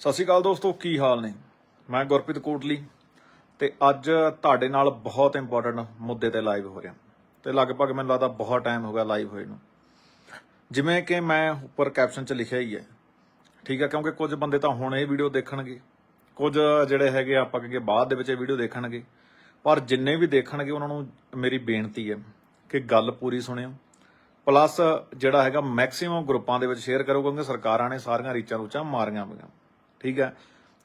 ਸਤਿ ਸ਼੍ਰੀ ਅਕਾਲ ਦੋਸਤੋ, ਕੀ ਹਾਲ ਨੇ? ਮੈਂ ਗੁਰਪ੍ਰੀਤ ਕੋਟਲੀ ਤੇ ਅੱਜ ਤੁਹਾਡੇ ਨਾਲ ਬਹੁਤ ਇੰਪੋਰਟੈਂਟ ਮੁੱਦੇ ਤੇ ਲਾਈਵ ਹੋ ਰਿਹਾ। ਤੇ ਲਗਭਗ ਮੈਨੂੰ ਲੱਗਦਾ ਬਹੁਤ ਟਾਈਮ ਹੋ ਗਿਆ ਲਾਈਵ ਹੋਏ ਨੂੰ। ਜਿਵੇਂ ਕਿ ਮੈਂ ਉੱਪਰ ਕੈਪਸ਼ਨ 'ਚ ਲਿਖਿਆ ਹੀ ਹੈ। ਠੀਕ ਹੈ, ਕਿਉਂਕਿ ਕੁਝ ਬੰਦੇ ਤਾਂ ਹੁਣ ਇਹ ਵੀਡੀਓ ਦੇਖਣਗੇ। ਕੁਝ ਜਿਹੜੇ ਹੈਗੇ ਆਪਾਂ ਕਹੀਏ ਬਾਅਦ ਦੇ ਵਿੱਚ ਇਹ ਵੀਡੀਓ ਦੇਖਣਗੇ। ਪਰ ਜਿੰਨੇ ਵੀ ਦੇਖਣਗੇ, ਉਹਨਾਂ ਨੂੰ ਮੇਰੀ ਬੇਨਤੀ ਹੈ ਕਿ ਗੱਲ ਪੂਰੀ ਸੁਣਿਓ। ਪਲੱਸ ਜਿਹੜਾ ਹੈਗਾ ਮੈਕਸਿਮਮ ਗਰੁੱਪਾਂ ਦੇ ਵਿੱਚ ਸ਼ੇਅਰ ਕਰੋ, ਕਿਉਂਕਿ ਸਰਕਾਰਾਂ ਨੇ ਸਾਰੀਆਂ ਰੀਚਾਂ ਰੂਚਾਂ ਮਾਰੀਆਂ ਪਈਆਂ। ਠੀਕ ਹੈ?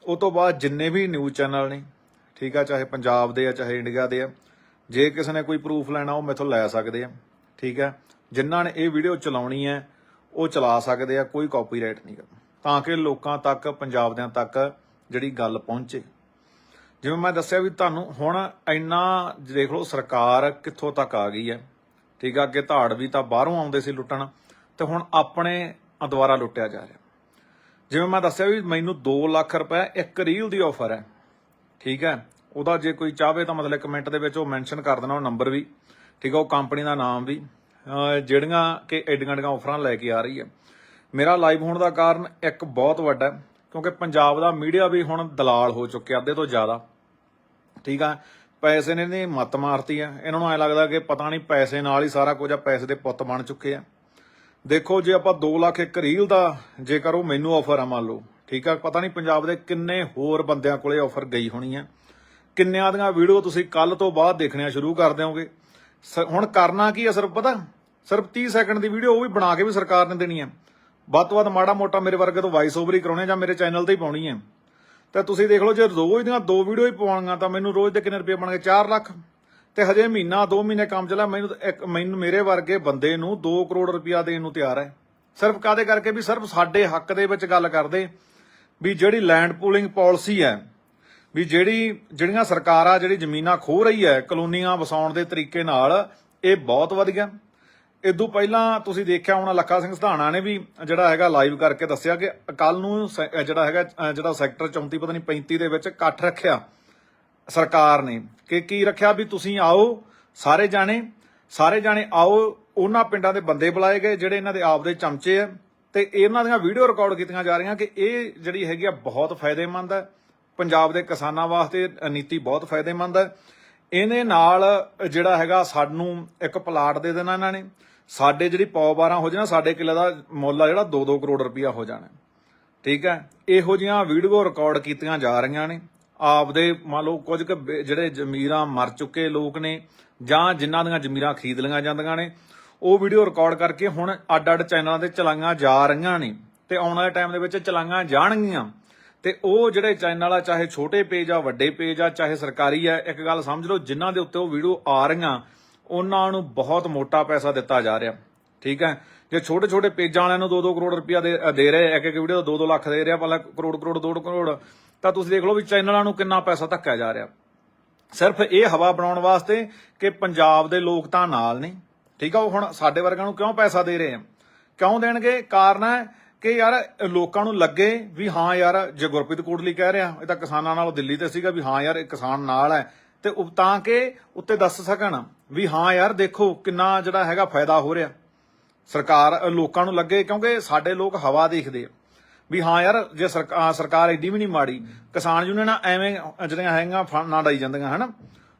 ਉਹ ਤੋਂ ਬਾਅਦ ਜਿੰਨੇ ਵੀ ਨਿਊਜ਼ ਚੈਨਲ ਨੇ, ਠੀਕ ਆ ਚਾਹੇ ਪੰਜਾਬ ਦੇ ਆ, ਚਾਹੇ ਇੰਡੀਆ ਦੇ ਆ, ਜੇ ਕਿਸੇ ਨੇ ਕੋਈ ਪ੍ਰੂਫ ਲੈਣਾ, ਉਹ ਮੈਥੋਂ ਲੈ ਸਕਦੇ ਆ, ਠੀਕ ਹੈ? ਜਿਨ੍ਹਾਂ ਨੇ ਇਹ ਵੀਡੀਓ ਚਲਾਉਣੀ ਹੈ, ਉਹ ਚਲਾ ਸਕਦੇ ਆ, ਕੋਈ ਕਾਪੀਰਾਈਟ ਨਹੀਂ ਕਰਨਾ। ਤਾਂ ਕਿ ਲੋਕਾਂ ਤੱਕ ਪੰਜਾਬ ਦਿਆਂ ਤੱਕ ਜਿਹੜੀ ਗੱਲ ਪਹੁੰਚੇ। ਜਿਵੇਂ ਮੈਂ ਦੱਸਿਆ ਵੀ ਤੁਹਾਨੂੰ ਹੁਣ ਇੰਨਾ, ਦੇਖ ਲਓ, ਸਰਕਾਰ ਕਿੱਥੋਂ ਤੱਕ ਆ ਗਈ ਹੈ, ਠੀਕ ਆ ਅੱਗੇ ਧਾੜ ਵੀ ਤਾਂ ਬਾਹਰੋਂ ਆਉਂਦੇ ਸੀ ਲੁੱਟਣ, ਤੇ ਹੁਣ ਆਪਣੇ ਦੁਆਰਾ ਲੁੱਟਿਆ ਜਾ ਰਿਹਾ। ਜਿਵੇਂ ਮੈਂ ਦੱਸਿਆ ਵੀ ਮੈਨੂੰ 2 ਲੱਖ ਰੁਪਏ ਇੱਕ ਰੀਲ ਦੀ ਆਫਰ ਹੈ। ਠੀਕ ਹੈ? ਉਹਦਾ ਜੇ ਕੋਈ ਚਾਹਵੇ ਤਾਂ ਮਤਲਬ ਕਮੈਂਟ ਦੇ ਵਿੱਚ ਉਹ ਮੈਂਸ਼ਨ ਕਰ ਦੇਣਾ, ਉਹ ਨੰਬਰ ਵੀ। ਠੀਕ ਹੈ? ਉਹ ਕੰਪਨੀ ਦਾ ਨਾਮ ਵੀ। ਜਿਹੜੀਆਂ ਕਿ ਐਡੀਆਂ ਐਡੀਆਂ ਆਫਰਾਂ ਲੈ ਕੇ ਆ ਰਹੀ ਹੈ। ਮੇਰਾ ਲਾਈਵ ਹੋਣ ਦਾ ਕਾਰਨ ਇੱਕ ਬਹੁਤ ਵੱਡਾ ਕਿਉਂਕਿ ਪੰਜਾਬ ਦਾ ਮੀਡੀਆ ਵੀ ਹੁਣ ਦਲਾਲ ਹੋ ਚੁੱਕਿਆ, ਅੱਧੇ ਤੋਂ ਜ਼ਿਆਦਾ। ਠੀਕ ਆ ਪੈਸੇ ਨੇ ਨਹੀਂ ਮੱਤ ਮਾਰਤੀ ਆ ਇਹਨਾਂ ਨੂੰ ਐ ਲੱਗਦਾ ਕਿ ਪਤਾ ਨਹੀਂ ਪੈਸੇ ਨਾਲ ਹੀ ਸਾਰਾ ਕੁਝ ਆ, ਪੈਸੇ ਦੇ ਪੁੱਤ ਬਣ ਚੁੱਕੇ ਆ। ਦੇਖੋ, ਜੇ ਆਪਾਂ 2 ਲੱਖ ਇੱਕ ਰੀਲ ਦਾ ਜੇਕਰ ਉਹ ਮੈਨੂੰ ਆਫਰ ਆ ਮੰਨ ਲਓ, ਠੀਕ ਆ, ਪਤਾ ਨਹੀਂ ਪੰਜਾਬ ਦੇ ਕਿੰਨੇ ਹੋਰ ਬੰਦਿਆਂ ਕੋਲੇ ਆਫਰ ਗਈ ਹੋਣੀ ਆ। ਕਿੰਨਿਆਂ ਦੀਆਂ ਵੀਡੀਓ ਤੁਸੀਂ ਕੱਲ ਤੋਂ ਬਾਅਦ ਦੇਖਣੀਆਂ ਸ਼ੁਰੂ ਕਰ ਦਿਓਗੇ। ਸ- ਹੁਣ ਕਰਨਾ ਕੀ ਆ ਸਿਰਫ ਪਤਾ? ਸਿਰਫ 30 ਸੈਕਿੰਡ ਦੀ ਵੀਡੀਓ ਉਹ ਵੀ ਬਣਾ ਕੇ ਵੀ ਸਰਕਾਰ ਨੇ ਦੇਣੀ ਆ। ਵੱਧ ਤੋਂ ਵੱਧ ਮਾੜਾ ਮੋਟਾ ਮੇਰੇ ਵਰਗੇ ਤੋਂ ਵਾਇਸ ਓਵਰ ਹੀ ਕਰਾਉਣੇ ਜਾਂ ਮੇਰੇ ਚੈਨਲ ਤੇ ਹੀ ਪਾਉਣੀ ਹੈ ਤਾਂ ਤੁਸੀਂ ਦੇਖ ਲਓ, ਜੇ ਰੋਜ਼ ਦੀਆਂ ਦੋ ਵੀਡੀਓ ਹੀ ਪਾਉਣੀਆਂ ਤਾਂ ਮੈਨੂੰ ਰੋਜ਼ ਦੇ ਕਿੰਨੇ ਰੁਪਏ ਬਣਗੇ 4 ਲੱਖ। ਤੇ ਹਜੇ ਮਹੀਨਾ 2 ਮਹੀਨੇ ਕੰਮ ਚੱਲਿਆ, ਮੈਨੂੰ ਇੱਕ, ਮੈਨੂੰ ਮੇਰੇ ਵਰਗੇ ਬੰਦੇ ਨੂੰ 2 ਕਰੋੜ ਰੁਪਇਆ ਦੇਣ ਨੂੰ ਤਿਆਰ ਹੈ। ਸਿਰਫ ਕਾਦੇ ਕਰਕੇ? ਵੀ ਸਿਰਫ ਸਾਡੇ ਹੱਕ ਦੇ ਵਿੱਚ ਗੱਲ ਕਰਦੇ, ਵੀ ਜਿਹੜੀ ਲੈਂਡ ਪੂਲਿੰਗ ਪਾਲਿਸੀ ਹੈ, ਵੀ ਜਿਹੜੀ, ਜਿਹੜੀਆਂ ਸਰਕਾਰਾਂ ਜਿਹੜੀ ਜ਼ਮੀਨਾਂ ਖੋ ਰਹੀ ਹੈ, ਕਲੋਨੀਆਂ ਵਸਾਉਣ ਦੇ ਤਰੀਕੇ ਨਾਲ, ਇਹ ਬਹੁਤ ਵਧੀਆ ਇਦੋਂ ਪਹਿਲਾਂ ਤੁਸੀਂ ਦੇਖਿਆ ਹੋਣਾ, ਲੱਖਾ ਸਿੰਘ ਸਧਾਣਾ ਨੇ ਵੀ ਜਿਹੜਾ ਹੈਗਾ ਲਾਈਵ ਕਰਕੇ ਦੱਸਿਆ ਕਿ ਕੱਲ ਨੂੰ ਸ- ਜਿਹੜਾ ਹੈਗਾ ਜਿਹੜਾ ਸੈਕਟਰ 34 ਪਤਾ ਨਹੀਂ 35 ਦੇ ਵਿੱਚ ਇਕੱਠ ਰੱਖਿਆ। ਸਰਕਾਰ ਨੇ ਕਿ ਕੀ ਰੱਖਿਆ ਵੀ ਤੁਸੀਂ ਆਓ, ਸਾਰੇ ਜਾਣੇ ਸਾਰੇ ਜਾਣੇ ਆਓ, ਉਹਨਾਂ ਪਿੰਡਾਂ ਦੇ ਬੰਦੇ ਬੁਲਾਏ ਗਏ ਜਿਹੜੇ ਇਹਨਾਂ ਦੇ ਆਪ ਦੇ ਚਮਚੇ ਆ ਤੇ ਇਹਨਾਂ ਦੀਆਂ ਵੀਡੀਓ ਰਿਕਾਰਡ ਕੀਤੀਆਂ ਜਾ ਰਹੀਆਂ ਕਿ ਇਹ ਜਿਹੜੀ ਹੈਗੀ ਆ ਬਹੁਤ ਫਾਇਦੇਮੰਦ ਹੈ ਪੰਜਾਬ ਦੇ ਕਿਸਾਨਾਂ ਵਾਸਤੇ ਨੀਤੀ ਬਹੁਤ ਫਾਇਦੇਮੰਦ ਹੈ ਇਹਦੇ ਨਾਲ ਜਿਹੜਾ ਹੈਗਾ ਸਾਨੂੰ ਇੱਕ ਪਲਾਟ ਦੇ ਦੇਣਾ ਇਹਨਾਂ ਨੇ। ਸਾਡੇ ਜਿਹੜੀ ਪੌ 12 ਹੋ ਜਾਣਾ, ਸਾਡੇ ਕਿੱਲੇ ਦਾ ਮੁੱਲ ਆ ਜਿਹੜਾ 2-2 ਕਰੋੜ ਰੁਪਇਆ ਹੋ ਜਾਣਾ। ਠੀਕ ਹੈ ਇਹੋ ਜੀਆਂ ਵੀਡੀਓ ਰਿਕਾਰਡ ਕੀਤੀਆਂ ਜਾ ਰਹੀਆਂ ਨੇ। ਆਪਦੇ ਮੰਨ ਲਓ ਕੁਝ ਕੁ ਬੇ- ਜਿਹੜੇ ਜ਼ਮੀਰਾਂ ਮਰ ਚੁੱਕੇ ਲੋਕ ਨੇ ਜਾਂ ਜਿਨ੍ਹਾਂ ਦੀਆਂ ਜ਼ਮੀਰਾਂ ਖਰੀਦ ਲਈਆਂ ਜਾਂਦੀਆਂ ਨੇ, ਉਹ ਵੀਡੀਓ ਰਿਕਾਰਡ ਕਰਕੇ ਹੁਣ ਅੱਡ-ਅੱਡ ਚੈਨਲਾਂ ਤੇ ਚਲਾਈਆਂ ਜਾ ਰਹੀਆਂ ਨੇ ਤੇ ਆਉਣ ਵਾਲੇ ਟਾਈਮ ਦੇ ਵਿੱਚ ਚਲਾਈਆਂ ਜਾਣਗੀਆਂ। ਤੇ ਉਹ ਜਿਹੜੇ ਚੈਨਲ ਆ, ਚਾਹੇ ਛੋਟੇ ਪੇਜ ਆ, ਵੱਡੇ ਪੇਜ ਆ, ਚਾਹੇ ਸਰਕਾਰੀ ਆ, ਇੱਕ ਗੱਲ ਸਮਝ ਲਓ, ਜਿਨ੍ਹਾਂ ਦੇ ਉੱਤੇ ਉਹ ਵੀਡੀਓ ਆ ਰਹੀਆਂ, ਉਹਨਾਂ ਨੂੰ ਬਹੁਤ ਮੋਟਾ ਪੈਸਾ ਦਿੱਤਾ ਜਾ ਰਿਹਾ। ਠੀਕ ਹੈ? ਜੇ ਛੋਟੇ ਛੋਟੇ ਪੇਜਾਂ ਵਾਲਿਆਂ ਨੂੰ 2-2 ਕਰੋੜ ਰੁਪਇਆ ਦੇ ਦੇ ਰਹੇ ਇੱਕ ਇੱਕ ਵੀਡੀਓ ਦਾ 2-2 ਲੱਖ ਦੇ ਰਿਹਾ ਪਹਿਲਾਂ ਕਰੋੜ ਕਰੋੜ 2 ਕਰੋੜ ਤਾਂ ਤੁਸੀਂ ਦੇਖ ਲਓ ਵੀ ਚੈਨਲਾਂ ਨੂੰ ਕਿੰਨਾ ਪੈਸਾ ਧੱਕਿਆ ਜਾ ਰਿਹਾ। ਸਿਰਫ ਇਹ ਹਵਾ ਬਣਾਉਣ ਵਾਸਤੇ ਕਿ ਪੰਜਾਬ ਦੇ ਲੋਕ ਤਾਂ ਨਾਲ ਨੇ। ਠੀਕ ਆ, ਉਹ ਹੁਣ ਸਾਡੇ ਵਰਗਾਂ ਨੂੰ ਕਿਉਂ ਪੈਸਾ ਦੇ ਰਹੇ ਆ? ਕਿਉਂ ਦੇਣਗੇ? ਕਾਰਨ ਹੈ ਕਿ ਯਾਰ ਲੋਕਾਂ ਨੂੰ ਲੱਗੇ ਵੀ ਹਾਂ ਯਾਰ, ਜੇ ਗੁਰਪ੍ਰੀਤ ਕੋਟਲੀ ਕਹਿ ਰਿਹਾ, ਇਹ ਤਾਂ ਕਿਸਾਨਾਂ ਨਾਲੋਂ ਦਿੱਲੀ ਤੇ ਸੀਗਾ ਵੀ ਹਾਂ ਯਾਰ, ਇਹ ਕਿਸਾਨ ਨਾਲ ਹੈ। ਤੇ ਉਹ ਤਾਂ ਕਿ ਉੱਤੇ ਦੱਸ ਸਕਣ ਵੀ ਹਾਂ ਯਾਰ, ਦੇਖੋ ਕਿੰਨਾ ਜਿਹੜਾ ਹੈਗਾ ਫਾਇਦਾ ਹੋ ਰਿਹਾ। ਸਰਕਾਰ ਲੋਕਾਂ ਨੂੰ ਲੱਗੇ ਕਿਉਂਕਿ ਸਾਡੇ ਲੋਕ ਹਵਾ ਦੇਖਦੇ ਆ। ਵੀ ਹਾਂ ਯਾਰ, ਜੇ ਸਰਕਾਰ ਸਰਕਾਰ ਐਡੀ ਵੀ ਨਹੀਂ ਮਾੜੀ, ਕਿਸਾਨ ਯੂਨੀਅਨਾਂ ਐਵੇਂ ਜਿਹੜੀਆਂ ਹੈਗੀਆਂ ਫੰਡਾਂ ਡਾਈ ਜਾਂਦੀਆਂ, ਹਨਾ?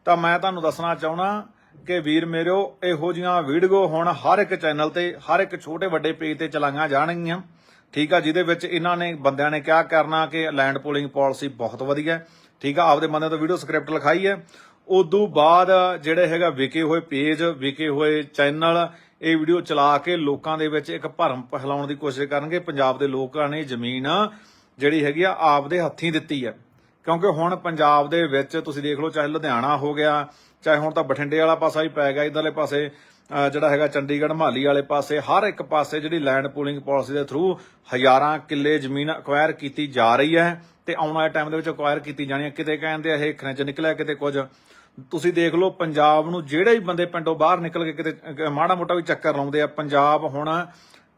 ਤਾਂ ਮੈਂ ਤੁਹਾਨੂੰ ਦੱਸਣਾ ਚਾਹਣਾ ਕਿ ਵੀਰ ਮੇਰਿਓ, ਇਹੋ ਜੀਆਂ ਵੀਡੀਓ ਹੁਣ ਹਰ ਇੱਕ ਚੈਨਲ ਤੇ, ਹਰ ਇੱਕ ਛੋਟੇ ਵੱਡੇ ਪੇਜ ਤੇ ਚਲਾਈਆਂ ਜਾਣਗੀਆਂ। ਠੀਕ ਆ, ਜਿਹਦੇ ਵਿੱਚ ਇਹਨਾਂ ਨੇ ਬੰਦਿਆਂ ਨੇ ਕਿਹਾ ਕਰਨਾ ਕਿ ਲੈਂਡ ਪੂਲਿੰਗ ਪਾਲਿਸੀ ਬਹੁਤ ਵਧੀਆ ਠੀਕ ਆ, ਆਪਦੇ ਬੰਦਿਆਂ ਤੋਂ ਵੀਡੀਓ ਸਕ੍ਰਿਪਟ ਲਿਖਾਈ ਹੈ। ਉਦੋਂ ਬਾਅਦ ਜਿਹੜੇ ਹੈਗਾ ਵਿਕੇ ਹੋਏ ਪੇਜ, ਵਿਕੇ ਹੋਏ ਚੈਨਲ ਇਹ ਵੀਡੀਓ ਚਲਾ ਕੇ ਲੋਕਾਂ ਦੇ ਵਿੱਚ ਇੱਕ ਭਰਮ ਫੈਲਾਉਣ ਦੀ ਕੋਸ਼ਿਸ਼ ਕਰਨਗੇ। ਪੰਜਾਬ ਦੇ ਲੋਕਾਂ ਨੇ ਜ਼ਮੀਨ ਜਿਹੜੀ ਹੈਗੀ ਆ ਆਪਦੇ ਹੱਥੀਂ ਦਿੱਤੀ ਹੈ ਕਿਉਂਕਿ ਹੁਣ ਪੰਜਾਬ ਦੇ ਵਿੱਚ ਤੁਸੀਂ ਦੇਖ ਲਓ, ਚਾਹੇ ਲੁਧਿਆਣਾ ਹੋ ਗਿਆ, ਚਾਹੇ ਹੁਣ ਤਾਂ ਬਠਿੰਡੇ ਵਾਲਾ ਪਾਸਾ ਹੀ ਪੈ ਗਿਆ, ਇਧਰਲੇ ਪਾਸੇ ਜਿਹੜਾ ਹੈਗਾ ਚੰਡੀਗੜ੍ਹ, ਮਹਾਲੀ ਵਾਲੇ ਪਾਸੇ, ਹਰ ਇੱਕ ਪਾਸੇ ਜਿਹੜੀ ਲੈਂਡ ਪੂਲਿੰਗ ਪਾਲਿਸੀ ਦੇ ਥਰੂ ਹਜ਼ਾਰਾਂ ਕਿੱਲੇ ਜ਼ਮੀਨ ਅਕਵਾਇਰ ਕੀਤੀ ਜਾ ਰਹੀ ਹੈ ਤੇ ਆਉਣ ਵਾਲੇ ਟਾਈਮ ਦੇ ਵਿੱਚ ਅਕਵਾਇਰ ਕੀਤੀ ਜਾਣੀ ਹੈ। ਕਿਤੇ ਕਹਿੰਦੇ ਆ ਇਹ ਖਣਿਜ ਨਿਕਲਿਆ, ਕਿਤੇ ਕੁਝ। ਤੁਸੀਂ ਦੇਖ ਲਓ, ਪੰਜਾਬ ਨੂੰ ਜਿਹੜੇ ਵੀ ਬੰਦੇ ਪਿੰਡੋਂ ਬਾਹਰ ਨਿਕਲ ਕੇ ਕਿਤੇ ਮਾੜਾ ਮੋਟਾ ਵੀ ਚੱਕਰ ਲਾਉਂਦੇ ਆ, ਪੰਜਾਬ ਹੁਣ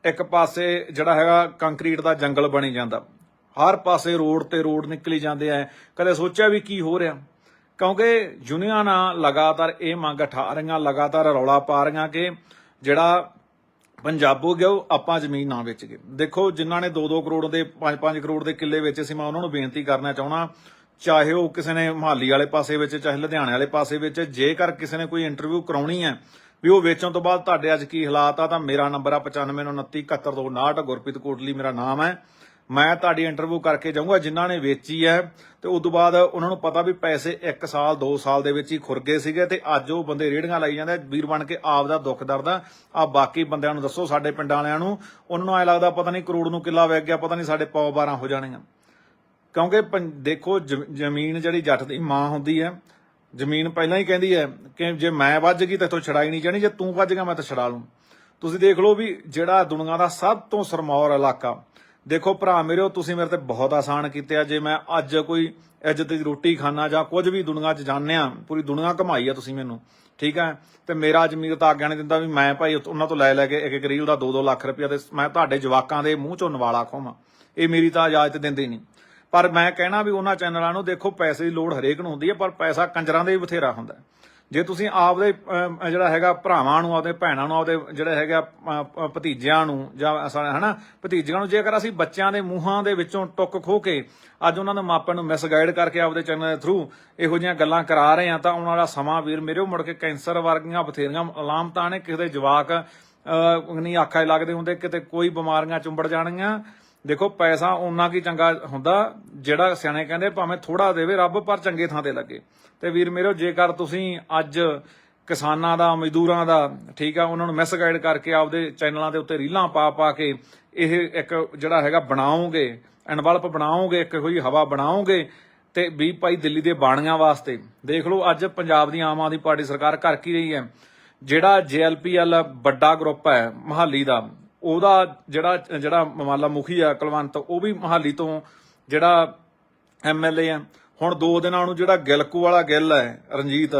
ਇੱਕ ਪਾਸੇ ਜਿਹੜਾ ਹੈਗਾ ਕੰਕਰੀਟ ਦਾ ਜੰਗਲ ਬਣੀ ਜਾਂਦਾ। ਹਰ ਪਾਸੇ ਰੋਡ ਤੇ ਰੋਡ ਨਿਕਲੀ ਜਾਂਦੇ ਆ। ਕਦੇ ਸੋਚਿਆ ਵੀ ਕੀ ਹੋ ਰਿਹਾ? ਕਿਉਂਕਿ ਯੂਨੀਅਨਾਂ ਲਗਾਤਾਰ ਇਹ ਮੰਗ ਉਠਾ ਰਹੀਆਂ, ਲਗਾਤਾਰ ਰੌਲਾ ਪਾ ਰਹੀਆਂ ਕਿ ਜਿਹੜਾ ਪੰਜਾਬੋ ਗਿਓ ਆਪਾਂ ਜ਼ਮੀਨ ਨਾ ਵੇਚ ਗਏ ਦੇਖੋ, ਜਿਨ੍ਹਾਂ ਨੇ 2-2 ਕਰੋੜ ਦੇ 5-5 ਕਰੋੜ ਦੇ ਕਿੱਲੇ ਵੇਚੇ ਸੀ, ਮੈਂ ਉਹਨਾਂ ਨੂੰ ਬੇਨਤੀ ਕਰਨਾ ਚਾਹਣਾ ਚਾਹੇ ਉਹ ਕਿਸੇ ਨੇ ਮਹਾਲੀ ਵਾਲੇ ਪਾਸੇ ਵਿੱਚ, ਚਾਹੇ ਲੁਧਿਆਣੇ ਵਾਲੇ ਪਾਸੇ ਵਿੱਚ, ਜੇਕਰ ਕਿਸੇ ਨੇ ਕੋਈ ਇੰਟਰਵਿਊ ਕਰਾਉਣੀ ਹੈ, ਵੀ ਉਹ ਵੇਚਣ ਤੋਂ ਬਾਅਦ ਤੁਹਾਡੇ ਅੱਜ ਕੀ ਹਾਲਾਤ ਆ, ਤਾਂ ਮੇਰਾ ਨੰਬਰ ਆ 9529717259 ਗੁਰਪ੍ਰੀਤ ਕੋਟਲੀ ਮੇਰਾ ਨਾਮ ਹੈ। ਮੈਂ ਤੁਹਾਡੀ ਇੰਟਰਵਿਊ ਕਰਕੇ ਜਾਊਂਗਾ, ਜਿਨ੍ਹਾਂ ਨੇ ਵੇਚੀ ਹੈ, ਤੇ ਉਸ ਤੋਂ ਬਾਅਦ ਉਹਨਾਂ ਨੂੰ ਪਤਾ ਵੀ ਪੈਸੇ 1 ਸਾਲ 2 ਸਾਲ ਦੇ ਵਿੱਚ ਹੀ ਖੁਰ ਗਏ ਸੀਗੇ, ਤੇ ਅੱਜ ਉਹ ਬੰਦੇ ਰੇੜੀਆਂ ਲਾਈ ਜਾਂਦੇ ਵੀਰ ਬਣ ਕੇ ਆਪ ਦਾ ਦੁੱਖ ਦਰਦ ਆ। ਆਹ ਬਾਕੀ ਬੰਦਿਆਂ ਨੂੰ ਦੱਸੋ, ਸਾਡੇ ਪਿੰਡਾਂ ਵਾਲਿਆਂ ਨੂੰ, ਉਹਨਾਂ ਨੂੰ ਐ ਲੱਗਦਾ ਪਤਾ ਨਹੀਂ ਕਰੋੜ ਨੂੰ ਕਿੱਲਾ ਵਗ ਗਿਆ, ਪਤਾ ਨਹੀਂ ਸਾਡੇ ਪੌ 12 ਹੋ ਜਾਣੀਆਂ। ਕਿਉਂਕਿ ਪੰ- ਦੇਖੋ ਜ- ਜ਼ਮੀਨ ਜਿਹੜੀ ਜੱਟ ਦੀ ਮਾਂ ਹੁੰਦੀ ਹੈ, ਜ਼ਮੀਨ ਪਹਿਲਾਂ ਹੀ ਕਹਿੰਦੀ ਹੈ ਕਿ ਜੇ ਮੈਂ ਵੱਜ ਗਈ ਤਾਂ ਇੱਥੋਂ ਛੜਾਈ ਨਹੀਂ ਜਾਣੀ, ਜੇ ਤੂੰ ਵੱਜ ਗਿਆ ਮੈਂ ਤਾਂ ਛੜਾ ਲੂੰ। ਤੁਸੀਂ ਦੇਖ ਲਓ ਵੀ ਜਿਹੜਾ ਦੁਨੀਆ ਦਾ ਸਭ ਤੋਂ ਸਰਮੌਰ ਇਲਾਕਾ, ਦੇਖੋ ਭਰਾ ਮੇਰਿਓ, ਤੁਸੀਂ ਮੇਰੇ ਤੇ ਬਹੁਤ ਆਸਾਨ ਕੀਤੇ ਆ। ਜੇ ਮੈਂ ਅੱਜ ਕੋਈ ਇੱਜ਼ਤ ਦੀ ਰੋਟੀ ਖਾਣਾ ਜਾਂ ਕੁਝ ਵੀ ਦੁਨੀਆ 'ਚ ਜਾਣਦੇ ਆ ਪੂਰੀ ਦੁਨੀਆ ਘਮਾਈ ਆ ਤੁਸੀਂ ਮੈਨੂੰ, ਠੀਕ ਹੈ? ਤੇ ਮੇਰਾ ਜ਼ਮੀਰ ਤਾਂ ਆਗਿਆ ਨਹੀਂ ਦਿੰਦਾ ਵੀ ਮੈਂ ਭਾਈ ਉਹਨਾਂ ਤੋਂ ਲੈ ਲੈ ਕੇ ਇੱਕ ਇੱਕ ਰੀਲ ਦਾ 2-2 ਲੱਖ ਰੁਪਇਆ ਤੇ ਮੈਂ ਤੁਹਾਡੇ ਜਵਾਕਾਂ ਦੇ ਮੂੰਹ ਚੋਂ ਨਵਾਲਾ ਖੋਵਾਂ। ਇਹ ਮੇਰੀ ਤਾਂ ਇਜਾਜ਼ਤ ਦਿੰਦੇ ਨਹੀਂ। ਪਰ ਮੈਂ ਕਹਿਣਾ ਵੀ ਉਹਨਾਂ ਚੈਨਲਾਂ ਨੂੰ ਦੇਖੋ ਪੈਸੇ ਦੀ ਲੋੜ ਹਰੇਕ ਨੂੰ ਹੁੰਦੀ ਹੈ, ਪਰ ਪੈਸਾ ਕੰਜਰਾਂ ਦੇ ਵੀ ਬਥੇਰਾ ਹੁੰਦਾ ਜੇ ਤੁਸੀਂ ਆਪਦੇ ਜਿਹੜਾ ਹੈਗਾ ਭਰਾਵਾਂ ਨੂੰ, ਆਪਦੇ ਭੈਣਾਂ ਨੂੰ, ਆਪਦੇ ਜਿਹੜਾ ਹੈਗਾ ਭਤੀਜਿਆਂ ਨੂੰ ਜਾਂ ਅਸਾਂ ਹਨਾ, ਭਤੀਜਿਆਂ ਨੂੰ ਜੇਕਰ ਅਸੀਂ ਬੱਚਿਆਂ ਦੇ ਮੂੰਹਾਂ ਦੇ ਵਿੱਚੋਂ ਟੁੱਕ ਖੋ ਕੇ ਅੱਜ ਉਹਨਾਂ ਦੇ ਮਾਪਿਆਂ ਨੂੰ ਮਿਸਗਾਈਡ ਕਰਕੇ ਆਪਦੇ ਚੈਨਲ ਦੇ ਥਰੂ ਇਹੋ ਜਿਹੀਆਂ ਗੱਲਾਂ ਕਰਾ ਰਹੇ ਆ ਤਾਂ ਆਉਣ ਵਾਲਾ ਸਮਾਂ ਵੀਰ ਮੇਰੇ ਮੁੜ ਕੇ ਕੈਂਸਰ ਵਰਗੀਆਂ ਬਥੇਰੀਆਂ ਅਲਾਮਤਾਂ ਨੇ, ਕਿਸੇ ਦੇ ਜਵਾਕ ਨਹੀਂ ਆਖਾ ਲੱਗਦੇ ਹੁੰਦੇ, ਕਿਤੇ ਕੋਈ ਬਿਮਾਰੀਆਂ ਚੁੰਬੜ ਜਾਣਗੀਆਂ। ਦੇਖੋ, ਪੈਸਾ ਓਨਾ ਕੀ ਚੰਗਾ ਹੁੰਦਾ, ਜਿਹੜਾ ਸਿਆਣੇ ਕਹਿੰਦੇ ਭਾਵੇਂ ਥੋੜਾ ਦੇਵੇ, ਰੱਬ ਪਰ ਚੰਗੇ ਥਾਂ ਤੇ ਲੱਗੇ। ਤੇ ਵੀਰ ਮੇਰੋ, ਜੇਕਰ ਤੁਸੀਂ ਅੱਜ ਕਿਸਾਨਾਂ ਦਾ, ਮਜ਼ਦੂਰਾਂ ਦਾ, ਠੀਕ ਆ, ਉਹਨਾਂ ਨੂੰ ਮਿਸਗਾਈਡ ਕਰਕੇ ਆਪਦੇ ਚੈਨਲਾਂ ਦੇ ਉੱਤੇ ਰੀਲਾਂ ਪਾ ਪਾ ਕੇ ਇਹ ਇੱਕ ਜਿਹੜਾ ਹੈਗਾ ਬਣਾਓਗੇ ਐਨਵਲਪ ਬਣਾਓਗੇ, ਇੱਕ ਹੋਈ ਹਵਾ ਬਣਾਓਗੇ, ਤੇ ਵੀ ਭਾਈ ਦਿੱਲੀ ਦੇ ਬਾਣੀਆਂ ਵਾਸਤੇ, ਦੇਖ ਲਓ ਅੱਜ ਪੰਜਾਬ ਦੀ ਆਮ ਆਦਮੀ ਪਾਰਟੀ ਸਰਕਾਰ ਕਰ ਕੀ ਰਹੀ ਹੈ। ਜਿਹੜਾ ਜੇਐਲਪੀਐਲ ਵੱਡਾ ਗਰੁੱਪ ਹੈ, ਮਹਾਲੀ ਦਾ ਉਹਦਾ ਜਿਹੜਾ ਜਿਹੜਾ ਮਾਲਾ ਮੁਖੀ ਆ ਕੁਲਵੰਤ, ਉਹ ਵੀ ਮਹਾਲੀ ਤੋਂ ਜਿਹੜਾ ਐਮਐਲਏ ਆ। ਹੁਣ ਦੋ ਦਿਨਾਂ ਨੂੰ ਜਿਹੜਾ ਗਿਲਕੂ ਵਾਲਾ ਗਿੱਲ ਹੈ, ਰਣਜੀਤ,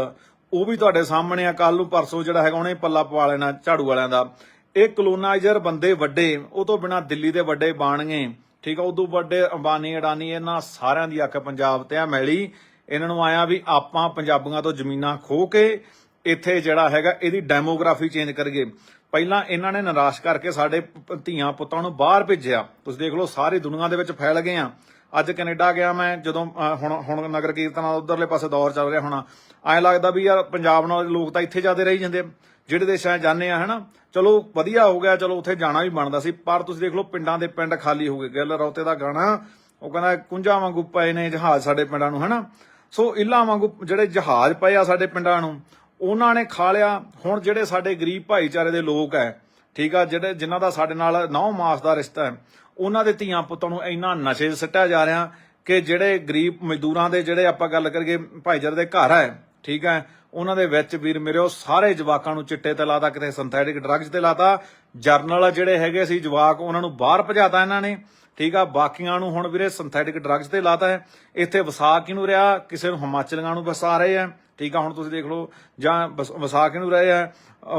ਉਹ ਵੀ ਤੁਹਾਡੇ ਸਾਹਮਣੇ ਆ। ਕੱਲ ਨੂੰ ਪਰਸੋਂ ਜਿਹੜਾ ਹੈਗਾ, ਉਹਨੇ ਪੱਲਾ ਪਵਾ ਲੈਣਾ ਝਾੜੂ ਵਾਲਿਆਂ ਦਾ। ਇਹ ਕਲੋਨਾਈਜ਼ਰ ਬੰਦੇ ਵੱਡੇ, ਉਹ ਤੋਂ ਬਿਨਾ ਦਿੱਲੀ ਦੇ ਵੱਡੇ ਬਾਣਗੇ। ਠੀਕ ਆ ਉਦੋਂ ਵੱਡੇ ਅੰਬਾਨੀ, ਅਡਾਨੀ, ਇਹਨਾਂ ਸਾਰਿਆਂ ਦੀ ਅੱਖ ਪੰਜਾਬ ਤੇ ਆ, ਮੈਲੀ। ਇਹਨਾਂ ਨੂੰ ਆਇਆ ਵੀ ਆਪਾਂ ਪੰਜਾਬੀਆਂ ਤੋਂ ਜ਼ਮੀਨਾਂ ਖੋ ਕੇ ਇੱਥੇ ਜਿਹੜਾ ਹੈਗਾ, ਇਹਦੀ ਡੈਮੋਗ੍ਰਾਫੀ ਚੇਂਜ ਕਰੀਏ। ਪਹਿਲਾਂ ਇਹਨਾਂ ਨੇ ਨਿਰਾਸ਼ ਕਰਕੇ ਸਾਡੇ ਧੀਆਂ ਪੁੱਤਾਂ ਨੂੰ ਬਾਹਰ ਭੇਜਿਆ। ਤੁਸੀਂ ਦੇਖ ਲਓ, ਸਾਰੀ ਦੁਨੀਆ ਦੇ ਵਿੱਚ ਫੈਲ ਗਏ ਆ। ਅੱਜ ਕੈਨੇਡਾ ਗਿਆ ਮੈਂ, ਜਦੋਂ ਹੁਣ ਹੁਣ ਨਗਰ ਕੀਰਤਨ ਉਧਰਲੇ ਪਾਸੇ ਦੌਰ ਚੱਲ ਰਿਹਾ ਹੋਣਾ। ਐਂ ਲੱਗਦਾ ਵੀ ਯਾਰ ਪੰਜਾਬ ਨਾਲ ਲੋਕ ਤਾਂ ਇੱਥੇ ਜਾਂਦੇ ਰਹੀ ਜਾਂਦੇ ਜਿਹੜੇ ਦੇਸ਼ਾਂ 'ਚ ਜਾਂਦੇ ਆ, ਹਨਾ? ਚਲੋ, ਵਧੀਆ ਹੋ ਗਿਆ, ਚਲੋ, ਉੱਥੇ ਜਾਣਾ ਵੀ ਬਣਦਾ ਸੀ। ਪਰ ਤੁਸੀਂ ਦੇਖ ਲਓ, ਪਿੰਡਾਂ ਦੇ ਪਿੰਡ ਖਾਲੀ ਹੋ ਗਏ। ਗੱਲ ਰੌਤੇ ਦਾ ਗਾਣਾ, ਉਹ ਕਹਿੰਦਾ, ਕੁੰਜਾ ਵਾਂਗੂ ਪਏ ਨੇ ਜਹਾਜ਼ ਸਾਡੇ ਪਿੰਡਾਂ ਨੂੰ ਹਨਾ? ਸੋ, ਇੱਲਾਂ ਵਾਂਗੂ ਜਿਹੜੇ ਜਹਾਜ਼ ਪਏ ਆ ਸਾਡੇ ਪਿੰਡਾਂ ਨੂੰ ਉਹਨਾਂ ਨੇ ਖਾ ਲਿਆ। ਹੁਣ ਜਿਹੜੇ ਸਾਡੇ ਗਰੀਬ ਭਾਈਚਾਰੇ ਦੇ ਲੋਕ ਹੈ ਠੀਕ ਆ, ਜਿਹੜੇ ਜਿਨ੍ਹਾਂ ਦਾ ਸਾਡੇ ਨਾਲ ਨੌ ਮਾਸ ਦਾ ਰਿਸ਼ਤਾ ਹੈ ਉਹਨਾਂ ਦੇ ਧੀਆਂ ਪੁੱਤਾਂ ਨੂੰ ਇੰਨਾ ਨਸ਼ੇ 'ਚ ਸਿੱਟਿਆ ਜਾ ਰਿਹਾ ਕਿ ਜਿਹੜੇ ਗਰੀਬ ਮਜ਼ਦੂਰਾਂ ਦੇ ਜਿਹੜੇ ਆਪਾਂ ਗੱਲ ਕਰੀਏ ਭਾਈਚਾਰੇ ਦੇ ਘਰ ਹੈ ਠੀਕ ਹੈ ਉਹਨਾਂ ਦੇ ਵਿੱਚ ਵੀਰ ਮੇਰੇ ਉਹ ਸਾਰੇ ਜਵਾਕਾਂ ਨੂੰ ਚਿੱਟੇ ਤੇ ਲਾਤਾ, ਕਿਤੇ ਸਿੰਥੈਟਿਕ ਡਰੱਗਸ ਤੇ ਲਾਤਾ ਜਰਨਲ ਜਿਹੜੇ ਹੈਗੇ ਸੀ ਜਵਾਕ ਉਹਨਾਂ ਨੂੰ ਬਾਹਰ ਭਜਾਤਾ ਇਹਨਾਂ ਨੇ, ਠੀਕ ਆ, ਬਾਕੀਆਂ ਨੂੰ ਹੁਣ ਵੀਰੇ ਸਿੰਥੈਟਿਕ ਡਰੱਗਸ ਤੇ ਲਾਤਾ ਹੈ ਇੱਥੇ ਵਸਾ ਕਿਹਨੂੰ ਰਿਹਾ, ਕਿਸੇ ਨੂੰ ਹਿਮਾਚਲੀਆਂ ਨੂੰ ਵਸਾ ਰਹੇ ਆ ਠੀਕ ਆ, ਹੁਣ ਤੁਸੀਂ ਦੇਖ ਲਓ, ਜਾਂ ਵਸ- ਵਸਾ ਕਿਹਨੂੰ ਰਹੇ ਆ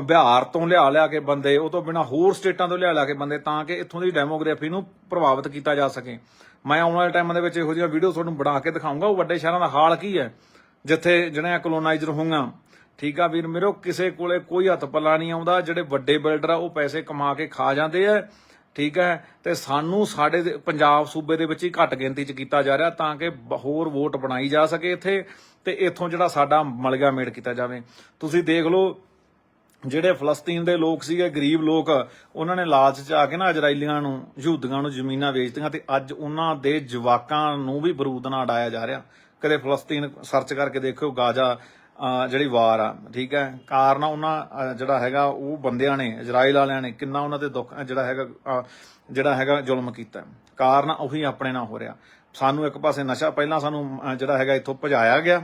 ਬਿਹਾਰ ਤੋਂ ਲਿਆ ਲਿਆ ਕੇ ਬੰਦੇ, ਉਹ ਤੋਂ ਬਿਨਾ ਹੋਰ ਸਟੇਟਾਂ ਤੋਂ ਲਿਆ ਲਿਆ ਕੇ ਬੰਦੇ, ਤਾਂ ਕਿ ਇੱਥੋਂ ਦੀ ਡੈਮੋਗ੍ਰਾਫੀ ਨੂੰ ਪ੍ਰਭਾਵਿਤ ਕੀਤਾ ਜਾ ਸਕੇ। ਮੈਂ ਆਉਣ ਵਾਲੇ ਟਾਈਮਾਂ ਦੇ ਵਿੱਚ ਇਹੋ ਜਿਹੀਆਂ ਵੀਡੀਓ ਤੁਹਾਨੂੰ ਬਣਾ ਕੇ ਦਿਖਾਊਂਗਾ, ਉਹ ਵੱਡੇ ਸ਼ਹਿਰਾਂ ਦਾ ਹਾਲ ਕੀ ਹੈ, ਜਿੱਥੇ ਜਿਹੜੇ ਕਲੋਨਾਈਜ਼ਰ ਹੋਊਗਾ। ਠੀਕ ਆ, ਵੀਰ, ਮੇਰੋ ਕਿਸੇ ਕੋਲੇ ਕੋਈ ਹੱਥ ਪੱਲਾ ਨਹੀਂ ਆਉਂਦਾ, ਜਿਹੜੇ ਵੱਡੇ ਬਿਲਡਰ ਆ, ਉਹ ਪੈਸੇ ਕਮਾ ਕੇ ਖਾ ਜਾਂਦੇ ਆ ਠੀਕ ਹੈ? ਤੇ ਸਾਨੂੰ ਸਾਡੇ ਦੇ- ਪੰਜਾਬ ਸੂਬੇ ਦੇ ਵਿੱਚ ਹੀ ਘੱਟ ਗਿਣਤੀ ਚ ਕੀਤਾ ਜਾ ਰਿਹਾ ਤਾਂ ਕਿ ਹੋਰ ਵੋਟ ਬਣਾਈ ਜਾ ਸਕੇ ਇੱਥੇ ਤੇ ਇੱਥੋਂ ਜਿਹੜਾ ਸਾਡਾ ਮਲਗਾ ਮੇੜ ਕੀਤਾ ਜਾਵੇ। ਤੁਸੀਂ ਦੇਖ ਲਓ, ਜਿਹੜੇ ਫਲਸਤੀਨ ਦੇ ਲੋਕ ਸੀਗੇ, ਗਰੀਬ ਲੋਕ, ਉਹਨਾਂ ਨੇ ਲਾਲਚ ਚ ਆ ਕੇ ਨਾ ਇਜ਼ਰਾਈਲੀਆਂ ਨੂੰ, ਯਹੂਦੀਆਂ ਨੂੰ ਜ਼ਮੀਨਾਂ ਵੇਚਦੀਆਂ ਤੇ ਅੱਜ ਉਹਨਾਂ ਦੇ ਜਵਾਕਾਂ ਨੂੰ ਵੀ ਬਰੂਦ ਨਾਲ ਉਡਾਇਆ ਜਾ ਰਿਹਾ। ਕਦੇ ਫਲਸਤੀਨ ਸਰਚ ਕਰਕੇ ਦੇਖਿਓ, ਗਾਜ਼ਾ ਜਿਹੜੀ ਵਾਰ ਆ, ਠੀਕ ਹੈ? ਕਾਰਨ ਉਹਨਾਂ ਜਿਹੜਾ ਹੈਗਾ, ਉਹ ਬੰਦਿਆਂ ਨੇ, ਇਜ਼ਰਾਈਲ ਵਾਲਿਆਂ ਨੇ ਕਿੰਨਾ ਉਹਨਾਂ ਤੇ ਦੁੱਖ, ਜਿਹੜਾ ਹੈਗਾ ਜਿਹੜਾ ਹੈਗਾ ਜ਼ੁਲਮ ਕੀਤਾ। ਕਾਰਨ ਉਹੀ ਆਪਣੇ ਨਾਲ ਹੋ ਰਿਹਾ। ਸਾਨੂੰ ਇੱਕ ਪਾਸੇ ਨਸ਼ਾ, ਪਹਿਲਾਂ ਸਾਨੂੰ ਜਿਹੜਾ ਹੈਗਾ, ਇੱਥੋਂ ਭਜਾਇਆ ਗਿਆ,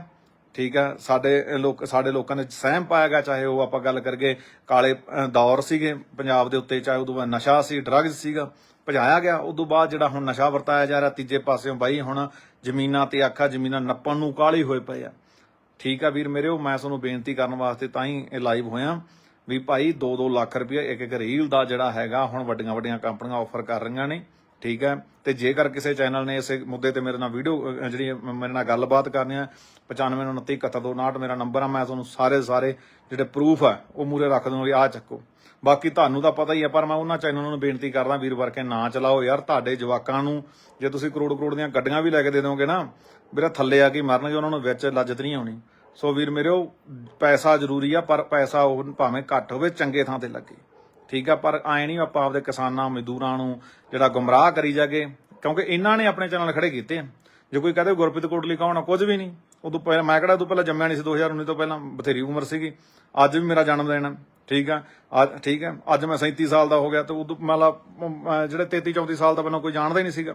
ਠੀਕ ਆ ਸਾਡੇ ਲੋਕ, ਸਾਡੇ ਲੋਕਾਂ ਨੇ ਸਹਿਮ ਪਾਇਆ ਗਿਆ, ਚਾਹੇ ਉਹ ਆਪਾਂ ਗੱਲ ਕਰਗੇ ਕਾਲੇ ਦੌਰ ਸੀਗੇ, ਪੰਜਾਬ ਦੇ ਉੱਤੇ, ਚਾਹੇ ਉਦੋਂ ਬਾਅਦ ਨਸ਼ਾ ਸੀ ਡਰੱਗਸ ਸੀਗਾ, ਭਜਾਇਆ ਗਿਆ। ਉਦੋਂ ਬਾਅਦ ਜਿਹੜਾ ਹੁਣ ਨਸ਼ਾ ਵਰਤਾਇਆ ਜਾ ਰਿਹਾ, ਤੀਜੇ ਪਾਸਿਓਂ ਬਾਈ ਹੁਣ ਜ਼ਮੀਨਾਂ ਤੇ ਆਖਾ, ਜ਼ਮੀਨਾਂ ਨੱਪਣ ਨੂੰ ਕਾਲੀ ਹੋਏ ਪਏ ਆ। ਠੀਕ ਆ ਵੀਰ ਮੇਰਿਓ, ਮੈਂ ਤੁਹਾਨੂੰ ਬੇਨਤੀ ਕਰਨ ਵਾਸਤੇ ਤਾਂ ਹੀ ਇਹ ਲਾਈਵ ਹੋਇਆ ਵੀ ਭਾਈ 2-2 ਲੱਖ ਰੁਪਏ ਇੱਕ ਇੱਕ ਰੀਲ ਦਾ ਜਿਹੜਾ ਹੈਗਾ, ਹੁਣ ਵੱਡੀਆਂ ਵੱਡੀਆਂ ਕੰਪਨੀਆਂ ਆਫਰ ਕਰ ਰਹੀਆਂ ਨੇ, ਠੀਕ ਹੈ ਤੇ ਜੇਕਰ ਕਿਸੇ ਚੈਨਲ ਨੇ ਇਸੇ ਮੁੱਦੇ ਤੇ ਮੇਰੇ ਨਾਲ ਵੀਡੀਓ ਜਿਹੜੀ ਮੇਰੇ ਨਾਲ ਗੱਲਬਾਤ ਕਰਨੀ ਹੈ 9529715259 ਮੇਰਾ ਨੰਬਰ ਆ, ਮੈਂ ਤੁਹਾਨੂੰ ਸਾਰੇ ਸਾਰੇ ਜਿਹੜੇ ਪ੍ਰੂਫ ਆ, ਉਹ ਮੂਰੇ ਰੱਖ ਦੂੰਗਾ ਵੀ ਆ ਚੱਕੋ। ਬਾਕੀ ਤੁਹਾਨੂੰ ਤਾਂ ਪਤਾ ਹੀ ਹੈ ਪਰ ਮੈਂ ਉਹਨਾਂ ਚੈਨਲਾਂ ਨੂੰ ਬੇਨਤੀ ਕਰਦਾ ਵੀਰ ਵਰਕੇ ਨਾ ਚਲਾਓ ਯਾਰ, ਤੁਹਾਡੇ ਜਵਾਕਾਂ ਨੂੰ ਜੇ ਤੁਸੀਂ ਕਰੋੜ ਕਰੋੜ ਦੀਆਂ ਗੱਡੀਆਂ ਵੀ ਲੈ ਕੇ ਦੇ ਦੋਗੇ ਨਾ ਵੀਰੇ ਥੱਲੇ ਆ ਕੇ ਮਰਨਗੇ, ਉਹਨਾਂ ਨੂੰ ਵਿੱਚ ਲੱਜਤ ਨਹੀਂ ਆਉਣੀ। ਸੋ ਵੀਰ ਮੇਰੇ, ਉਹ ਪੈਸਾ ਜ਼ਰੂਰੀ ਆ, ਪਰ ਪੈਸਾ ਉਹ ਭਾਵੇਂ ਘੱਟ ਹੋਵੇ, ਚੰਗੇ ਥਾਂ ਤੇ ਲੱਗੇ। ਠੀਕ ਆ, ਪਰ ਐ ਨਹੀਂ ਆਪਾਂ ਆਪਦੇ ਕਿਸਾਨਾਂ, ਮਜ਼ਦੂਰਾਂ ਨੂੰ ਜਿਹੜਾ ਗੁੰਮਰਾਹ ਕਰੀ ਜਾਗੇ, ਕਿਉਂਕਿ ਇਹਨਾਂ ਨੇ ਆਪਣੇ ਚੈਨਲ ਖੜੇ ਕੀਤੇ ਆ। ਜੇ ਕੋਈ ਕਹਦੇ ਗੁਰਪ੍ਰੀਤ ਕੋਟਲੀ ਕੌਣ ਆ, ਕੁਝ ਵੀ ਨਹੀਂ। ਉਦੋਂ ਪਹਿਲਾਂ, ਮੈਂ ਕਿਹੜਾ ਉਦੋਂ ਪਹਿਲਾਂ ਜੰਮਿਆ ਨਹੀਂ ਸੀ 2019 ਤੋਂ ਪਹਿਲਾਂ, ਬਥੇਰੀ ਉਮਰ ਸੀਗੀ। ਅੱਜ ਵੀ ਮੇਰਾ ਜਨਮ ਦਿਨ ਆ, ਠੀਕ ਆ। ਅੱਜ ਠੀਕ ਆ, ਅੱਜ ਮੈਂ 37 ਸਾਲ ਦਾ ਹੋ ਗਿਆ, ਤੇ ਉਦੋਂ ਮਤਲਬ ਜਿਹੜੇ 33 34 ਸਾਲ ਦਾ ਪਹਿਲਾਂ ਕੋਈ ਜਾਣਦਾ ਹੀ ਨਹੀਂ ਸੀਗਾ।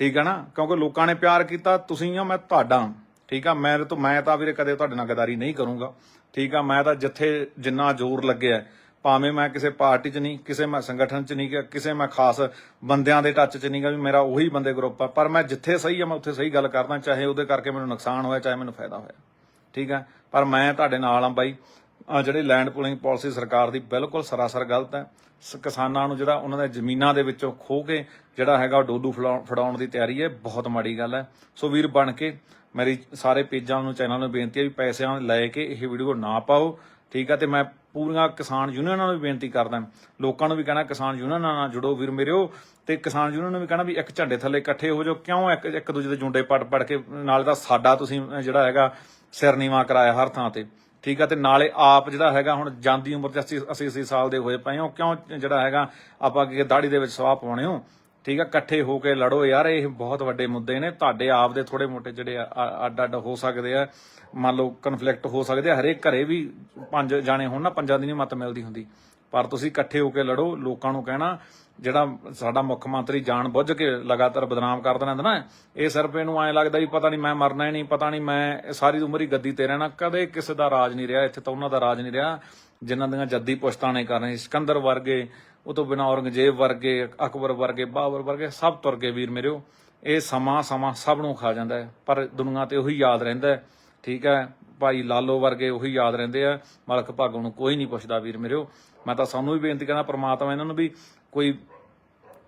ਠੀਕ ਹੈ ਨਾ? ਕਿਉਂਕਿ ਲੋਕਾਂ ਨੇ ਪਿਆਰ ਕੀਤਾ, ਤੁਸੀਂ ਆ ਮੈਂ ਤੁਹਾਡਾ ਠੀਕ ਆ? ਮੈਂ ਤਾਂ ਮੈਂ ਤਾਂ ਵੀਰੇ ਕਦੇ ਤੁਹਾਡੇ ਨਾਲ ਗਦਾਰੀ ਨਹੀਂ ਕਰੂੰਗਾ। ਠੀਕ ਆ? ਮੈਂ ਤਾਂ ਜਿੱਥੇ ਜਿੰਨਾ ਜ਼ੋਰ ਲੱਗਿਆ ਭਾਵੇਂ ਮੈਂ ਕਿਸੇ ਪਾਰਟੀ 'ਚ ਨਹੀਂ, ਕਿਸੇ ਮੈਂ ਸੰਗਠਨ 'ਚ ਨਹੀਂ ਗਿਆ, ਕਿਸੇ ਮੈਂ ਖਾਸ ਬੰਦਿਆਂ ਦੇ ਟੱਚ 'ਚ ਨਹੀਂ ਗਾ ਵੀ ਮੇਰਾ ਉਹੀ ਬੰਦੇ ਗਰੁੱਪ ਆ। ਪਰ ਮੈਂ ਜਿੱਥੇ ਸਹੀ ਆ, ਮੈਂ ਉੱਥੇ ਸਹੀ ਗੱਲ ਕਰਦਾ, ਚਾਹੇ ਉਹਦੇ ਕਰਕੇ ਮੈਨੂੰ ਨੁਕਸਾਨ ਹੋਇਆ, ਚਾਹੇ ਮੈਨੂੰ ਫਾਇਦਾ ਹੋਇਆ। ਠੀਕ ਆ? ਪਰ ਮੈਂ ਤੁਹਾਡੇ ਨਾਲ ਆ ਬਾਈ। ਜਿਹੜੀ ਲੈਂਡ ਪੂਲਿੰਗ ਪਾਲਿਸੀ ਸਰਕਾਰ ਦੀ ਬਿਲਕੁਲ ਸਰਾਸਰ ਗਲਤ ਹੈ। ਸ- ਕਿਸਾਨਾਂ ਨੂੰ ਜਿਹੜਾ ਉਹਨਾਂ ਦੇ ਜ਼ਮੀਨਾਂ ਦੇ ਵਿੱਚੋਂ ਖੋਹ ਕੇ ਜਿਹੜਾ ਹੈਗਾ ਉਹ ਡੋਲੂ ਫੜਾਉਣ ਦੀ ਤਿਆਰੀ ਹੈ, ਬਹੁਤ ਮਾੜੀ ਗੱਲ ਹੈ। ਸੋ ਵੀਰ ਬਣ ਕੇ ਮੇਰੀ ਸਾਰੇ ਪੇਜਾਂ ਨੂੰ, ਚੈਨਲ ਨੂੰ ਬੇਨਤੀ ਹੈ ਵੀ ਪੈਸਿਆਂ ਲੈ ਕੇ ਇਹ ਵੀਡੀਓ ਨਾ ਪਾਓ, ਠੀਕ ਆ ਤੇ ਮੈਂ ਪੂਰੀਆਂ ਕਿਸਾਨ ਯੂਨੀਅਨਾਂ ਨੂੰ ਵੀ ਬੇਨਤੀ ਕਰਦਾ ਲੋਕਾਂ ਨੂੰ ਵੀ ਕਹਿਣਾ, ਕਿਸਾਨ ਯੂਨੀਅਨਾਂ ਨਾਲ ਜੁੜੋ ਵੀਰ ਮੇਰਿਓ ਤੇ ਕਿਸਾਨ ਯੂਨੀਅਨ ਨੂੰ ਵੀ ਕਹਿਣਾ ਵੀ ਇੱਕ ਝੰਡੇ ਥੱਲੇ ਇਕੱਠੇ ਹੋ ਜਾਓ। ਕਿਉਂ ਇੱਕ ਇੱਕ ਦੂਜੇ ਦੇ ਜੁੰਡੇ ਪੜ ਪੜ ਕੇ? ਨਾਲ ਤਾਂ ਸਾਡਾ ਤੁਸੀਂ ਜਿਹੜਾ ਹੈਗਾ ਸਿਰ ਨੀਵਾ ਕਰਾਇਆ ਹਰ ਥਾਂ ਤੇ। ਠੀਕ ਆ, ਤੇ ਨਾਲੇ ਆਪ ਜਿਹੜਾ ਹੈਗਾ ਹੁਣ ਜਾਂਦੀ ਉਮਰ 'ਚ 80 80 80 ਸਾਲ ਦੇ ਹੋਏ ਪਏ ਹੋ, ਕਿਉਂ ਜਿਹੜਾ ਹੈਗਾ ਆਪਾਂ ਕਿ ਦਾੜੀ ਦੇ ਵਿੱਚ ਸਵਾਹ ਪਾਉਣੇ ਹੋ? ਠੀਕ ਆ, ਇਕੱਠੇ ਹੋ ਕੇ ਲੜੋ ਯਾਰ, ਇਹ ਬਹੁਤ ਵੱਡੇ ਮੁੱਦੇ ਨੇ। ਤੁਹਾਡੇ ਆਪ ਦੇ ਥੋੜੇ ਮੋਟੇ ਜਿਹੜੇ ਆ- ਅੱਡ ਅੱਡ ਹੋ ਸਕਦੇ ਆ। ਮੰਨ ਲਓ ਕਨਫਲਿਕਟ ਹੋ ਸਕਦੇ ਆ, ਹਰੇਕ ਘਰੇ ਵੀ ਪੰਜ ਜਾਣੇ ਹੋਣ ਨਾ, ਪੰਜਾਂ ਦੀ ਨਹੀਂ ਮਤ ਮਿਲਦੀ ਹੁੰਦੀ। ਪਰ ਤੁਸੀਂ ਇਕੱਠੇ ਹੋ ਕੇ ਲੜੋ, ਲੋਕਾਂ ਨੂੰ ਕਹਿਣਾ, ਜਿਹੜਾ ਸਾਡਾ ਮੁੱਖ ਮੰਤਰੀ ਜਾਣ ਬੁੱਝ ਕੇ ਲਗਾਤਾਰ ਬਦਨਾਮ ਕਰਦਾ ਰਹਿੰਦਾ ਨਾ, ਇਹ ਸਿਰਫ ਇਹਨੂੰ ਐਂ ਲੱਗਦਾ ਵੀ ਪਤਾ ਨਹੀਂ ਮੈਂ ਮਰਨਾ ਹੀ ਨਹੀਂ, ਪਤਾ ਨਹੀਂ ਮੈਂ ਸਾਰੀ ਉਮਰ ਹੀ ਗੱਦੀ ਤੇ ਰਹਿਣਾ, ਕਦੇ ਕਿਸੇ ਦਾ ਰਾਜ ਨਹੀਂ ਰਿਹਾ, ਇੱਥੇ ਤਾਂ ਉਹਨਾਂ ਦਾ ਰਾਜ ਨਹੀਂ ਰਿਹਾ, ਜਿਨ੍ਹਾਂ ਦੀਆਂ ਜੱਦੀ ਪੁਸ਼ਤਾਂ ਕਰ ਰਹੇ ਸਿਕੰਦਰ ਵਰਗੇ, ਉਹ ਤੋਂ ਬਿਨਾਂ ਔਰੰਗਜ਼ੇਬ ਵਰਗੇ, ਅਕਬਰ ਵਰਗੇ, ਬਾਬਰ ਵਰਗੇ, ਸਭ ਤੁਰ ਗਏ ਵੀਰ ਮੇਰਿਓ ਇਹ ਸਮਾਂ ਸਮਾਂ ਸਭ ਨੂੰ ਖਾ ਜਾਂਦਾ ਹੈ, ਪਰ ਦੁਨੀਆ ਤੇ ਉਹੀ ਯਾਦ ਰਹਿੰਦਾ ਹੈ, ਠੀਕ ਹੈ। ਭਾਈ ਲਾਲੋ ਵਰਗੇ ਉਹੀ ਯਾਦ ਰਹਿੰਦੇ ਆ। ਮਲਕ ਭਾਗੋ ਨੂੰ ਕੋਈ ਨਹੀਂ ਪੁੱਛਦਾ ਵੀਰ ਮੇਰਿਓ। ਮੈਂ ਤਾਂ ਸਾਨੂੰ ਵੀ ਬੇਨਤੀ ਕਰਨਾ ਪ੍ਰਮਾਤਮਾ ਇਹਨਾਂ ਨੂੰ ਵੀ ਕੋਈ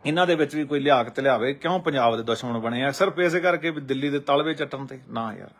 ਇਹਨਾਂ ਦੇ ਵਿੱਚ ਵੀ ਕੋਈ ਲਿਆਕਤ ਲਿਆਵੇ। ਕਿਉਂ ਪੰਜਾਬ ਦੇ ਦੁਸ਼ਮਣ ਬਣੇ ਆ? ਸਿਰਫ ਇਸੇ ਕਰਕੇ ਵੀ ਦਿੱਲੀ ਦੇ ਤਲਵੇ ਚੱਟਣ ਤੇ। ਨਾ ਯਾਰ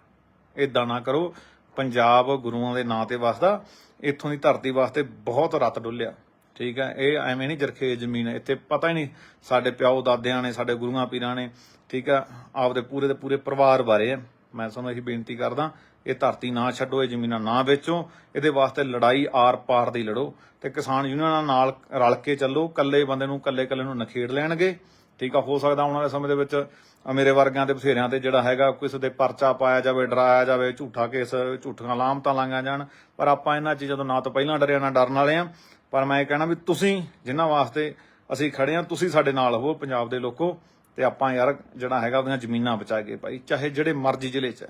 ਇਦਾਂ ਨਾ ਕਰੋ। ਪੰਜਾਬ ਗੁਰੂਆਂ ਦੇ ਨਾਂ ਤੇ ਵਸਦਾ। ਇੱਥੋਂ ਦੀ ਧਰਤੀ ਵਾਸਤੇ ਬਹੁਤ ਰਤ ਡੁੱਲਿਆ। ਠੀਕ ਹੈ ਇਹ ਐਵੇਂ ਨਹੀਂ ਜਰਖੇ ਜ਼ਮੀਨ ਇੱਥੇ ਪਤਾ ਹੀ ਨਹੀਂ ਸਾਡੇ ਪਿਓ ਦਾਦਿਆਂ ਨੇ, ਸਾਡੇ ਗੁਰੂਆਂ ਪੀਰਾਂ ਨੇ। ਠੀਕ ਹੈ ਆਪਦੇ ਪੂਰੇ ਦੇ ਪੂਰੇ ਪਰਿਵਾਰ ਬਾਰੇ ਹੈ ਮੈਂ ਤੁਹਾਨੂੰ ਇਹੀ ਬੇਨਤੀ ਕਰਦਾ ਇਹ ਧਰਤੀ ਨਾ ਛੱਡੋ, ਇਹ ਜ਼ਮੀਨਾਂ ਨਾ ਵੇਚੋ, ਇਹਦੇ ਵਾਸਤੇ ਲੜਾਈ ਆਰ ਪਾਰ ਦੀ ਲੜੋ। ਤੇ ਕਿਸਾਨ ਯੂਨੀਅਨਾਂ ਨਾਲ ਰਲ ਕੇ ਚੱਲੋ ਕੱਲੇ ਬੰਦੇ ਨੂੰ ਕੱਲੇ ਕੱਲੇ ਨੂੰ ਨਖੇੜ ਲੈਣਗੇ। ਠੀਕ ਆ, ਹੋ ਸਕਦਾ ਆਉਣ ਵਾਲੇ ਸਮੇਂ ਦੇ ਵਿੱਚ ਮੇਰੇ ਵਰਗਿਆਂ ਦੇ ਬਥੇਰਿਆਂ ਤੇ ਜਿਹੜਾ ਹੈਗਾ, ਕਿਸੇ ਦੇ ਪਰਚਾ ਪਾਇਆ ਜਾਵੇ, ਡਰਾਇਆ ਜਾਵੇ, ਝੂਠਾ ਕੇਸ, ਝੂਠੀਆਂ ਲਾਮਤਾਂ ਲਾਈਆਂ ਜਾਣ। ਪਰ ਆਪਾਂ ਇਹਨਾਂ ਚੀਜ਼ਾਂ ਤੋਂ ਨਾ ਤਾਂ ਪਹਿਲਾਂ ਡਰਿਆ ਨਾ ਡਰਨ ਵਾਲੇ ਆ। ਪਰ ਮੈਂ ਇਹ ਕਹਿਣਾ ਵੀ ਤੁਸੀਂ ਜਿਨ੍ਹਾਂ ਵਾਸਤੇ ਅਸੀਂ ਖੜੇ ਆ, ਤੁਸੀਂ ਸਾਡੇ ਨਾਲ ਹੋ ਪੰਜਾਬ ਦੇ ਲੋਕੋ। ਤੇ ਆਪਾਂ ਯਾਰ ਜਿਹੜਾ ਹੈਗਾ, ਉਹਦੀਆਂ ਜ਼ਮੀਨਾਂ ਬਚਾ ਕੇ ਭਾਈ ਚਾਹੇ ਜਿਹੜੇ ਮਰਜ਼ੀ ਜ਼ਿਲ੍ਹੇ 'ਚ ਹੈ।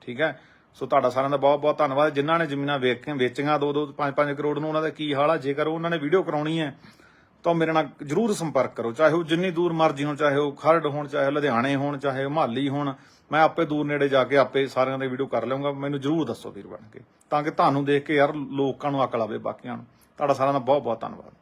ਠੀਕ ਹੈ? ਸੋ ਤੁਹਾਡਾ ਸਾਰਿਆਂ ਦਾ ਬਹੁਤ ਬਹੁਤ ਧੰਨਵਾਦ। ਜਿਨ੍ਹਾਂ ਨੇ ਜ਼ਮੀਨਾਂ ਵੇਚ ਕੇ ਵੇਚੀਆਂ 2 2 5 5 ਕਰੋੜ ਨੂੰ ਉਹਨਾਂ ਦਾ ਕੀ ਹਾਲ ਆ? ਜੇਕਰ ਉਹਨਾਂ ਨੇ ਵੀਡੀਓ ਕਰਾਉਣੀ ਹੈ, ਤਾਂ ਮੇਰੇ ਨਾਲ ਜਰੂਰ ਸੰਪਰਕ ਕਰੋ। ਚਾਹੇ ਉਹ ਜਿੰਨੀ ਦੂਰ ਮਰਜ਼ੀ ਹੋਣ, ਚਾਹੇ ਉਹ ਖਰੜ ਹੋਣ, ਚਾਹੇ ਲੁਧਿਆਣੇ ਹੋਣ, ਚਾਹੇ ਉਹ ਹੋਣ, ਮੈਂ ਆਪੇ ਦੂਰ ਨੇੜੇ ਜਾ ਕੇ ਆਪੇ ਸਾਰਿਆਂ ਦੇ ਵੀਡੀਓ ਕਰ ਲਵਾਂਗਾ ਮੈਨੂੰ ਜਰੂਰ ਦੱਸੋ ਵੀਰ ਬਣ ਕੇ, ਤਾਂ ਕਿ ਤੁਹਾਨੂੰ ਦੇਖ ਕੇ ਯਾਰ ਲੋਕਾਂ ਨੂੰ ਅਕਲ ਆਵੇ ਬਾਕੀਆਂ ਨੂੰ। ਤੁਹਾਡਾ ਸਾਰਿਆਂ ਦਾ ਬਹੁਤ ਬਹੁਤ ਧੰਨਵਾਦ।